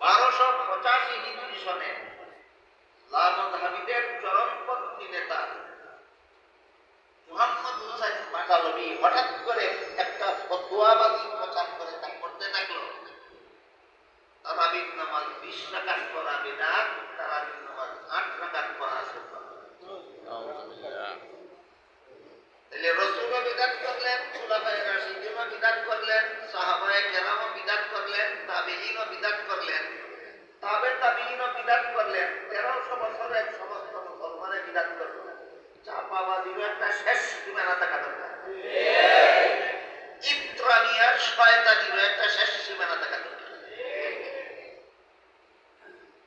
বারোশো পঁচাশি হিজরি সনে হাবিবের চরমপন্থী নেতা মোহাম্মদ হুসাইন বাটালবি হঠাৎ করে একটা ফতোয়াবাদী প্রচার করে তা করতে থাকল। তারাবির নামাজ বিশ রাকাত করা বেদাত তারাবির নামাজ আট রাকাত করা সুন্নাত তাহলে রসুলও বিদাত করলেন খুলাফায়ে রাশিদিনও বিদাত করলেন সাহাবায়ে কেরামও বিদাত করলেন তাবিঈনও বিদাত করলেন তাবে তাবিঈনও বিদাত করলেন দরকার।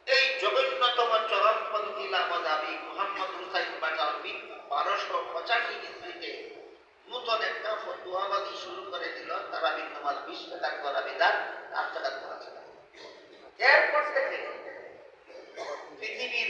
এই জঘন্যতম চরমপন্থী লামদাবি মোহাম্মদ বারোশো পঁচাশি হিজড়িতে নূতন একটা ফতুয়াবাদী শুরু করে দিল। তারা বিদ্যমান বিশ বিধান আট টাকার করা ছিল এরপর থেকে পৃথিবীর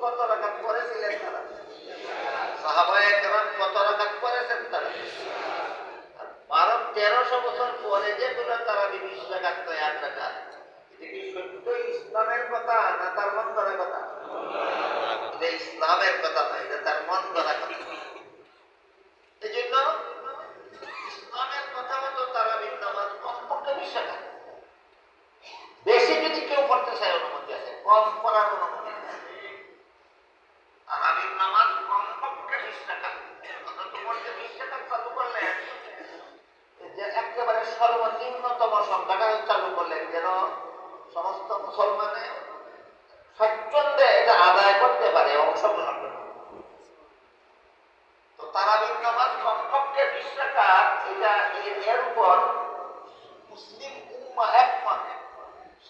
কত রাখাত করেছিলেন তারা। সাহাবায়ে কেরাম কত রাখাত করেছেন? তারা। বারো তেরোশো বছর পরে যেগুলো তারা বিশ রাখাত নয় আট রাখাত এটা সত্য? ইসলামের কথা না তার মন করার কথা এটা ইসলামের কথা নয় এটা তার মন করা কথা এই জন্য ইসলামের কথা মতো তারা বিদ্যমান কমপক্ষে বিশ রাখাত বেশি যদি কেউ পড়তে চায় অনুমতি আছে কম পড়ার অনুমতি তারাবির নামাজ কমপক্ষে বিশ টাকা অন্তত পক্ষে বিশ টাকা চালু করলেন যে একেবারে সর্বনিম্নতম সংখ্যাটা চালু করলেন যেন সমস্ত মুসলমানে স্বচ্ছন্দে এটা আদায় করতে পারে, অংশগ্রহণ করতে তো তারাবির নামাজ কমপক্ষে বিশ টাকা এটা এর উপর মুসলিম উম্মা একমত।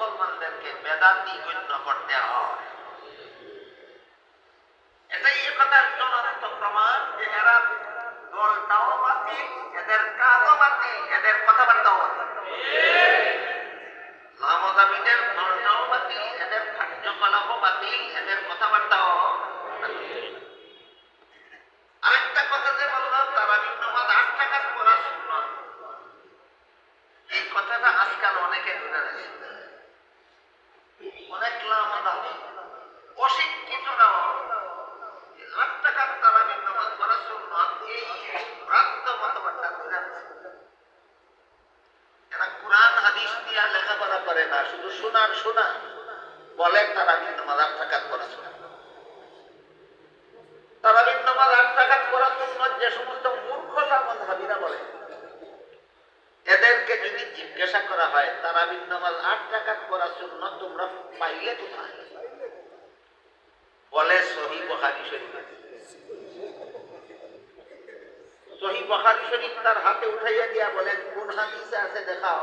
মুসলমানদেরকে বেদান্তি গণ্য করতে হয়। এটাই এ কথার চূড়ান্ত প্রমাণ যে এরা দলটাও বাতিল এদের কাজও বাতিল এদের কথাবার্তাও বাতিল লামদাবিদের দলটাও বাতিল এদের কার্যকলাপও বাতিল এদের কথাবার্তাও বাতিল আরেকটা কথা যে বললাম তারাবির নামাজ আট টাকা পড়া সুন্নত এই কথাটা আজকাল অনেকে ধরে রেখেছে অনেক লামাদামি অশিক্ষিতরাও এই আট টাকার তারাবির নামাজ পড়া সুন্নত এই ভ্রান্ত মতবাদটা ধরে রেখেছে এরা কোরআন হাদিস দিয়া লেখাপড়া করে না শুধু শোনার শোনা। বলে তারাবির নামাজ আট টাকা পড়া সুন্নত তারাবির নামাজ আট টাকা পড়া সুন্নত যে সমস্ত মূর্খ লামদ হাবিরা বলে, এদেরকে যদি জিজ্ঞাসা করা হয় তারাবির নামাজ আট টাকা পড়া সুন্নত তোমরা পাইলে কোথায়? বলে, সহি বহারি শরীফ। সহি বহারি শরীফ তার হাতে উঠাইয়া দিয়া বলেন, কোন হাদিসে আছে দেখাও।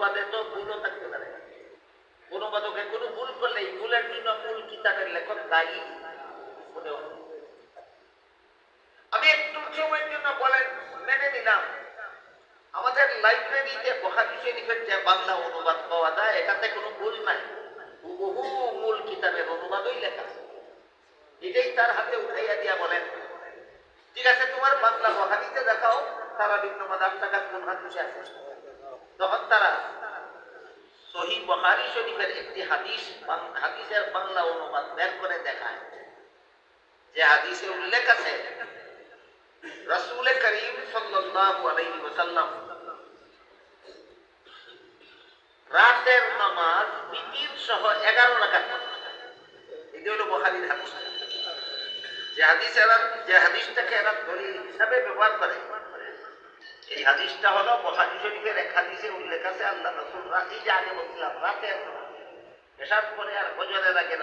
অনুবাদে তো ভুলও থাকতে পারে। অনুবাদকে কোনো ভুল করলে এই ভুলের জন্য মূল কিতাবের লেখক দায়ী আমি একটু সময়ের জন্য বলেন, মেনে নিলাম। আমাদের লাইব্রেরিতে বহারি শরীফের যে বাংলা অনুবাদ পাওয়া যায়, এটাতে কোনো ভুল নাই। বহু মূল কিতাবের অনুবাদই লেখা। এটাই তার হাতে উঠাইয়া দিয়া বলেন, ঠিক আছে, তোমার বাংলা বহারিতে দেখাও, তারা বিভিন্ন মাদার টাকা কোন হাদিসে আছে? তখন তারা সহি বহারি শরীফের একটি হাদিস হাদিসের বাংলা অনুবাদ বের করে দেখায়। যে হাদিসে উল্লেখ আছে, রসুল করিম সাল্লাল্লাহু রাতের নামাজ বিতির সহ এগারো রাকাত এটি হলো বুখারীর হাদিস। যে হাদিস এরা যে হাদিসটাকে এরা দলিল হিসাবে ব্যবহার করে এই হাদিসটা হলো বুখারী শরীফের এক হাদিসে উল্লেখ আছে, আল্লাহ রাখি যে আগে বলছিলাম, রাতে পেশাব পরে আর ফজরের আগে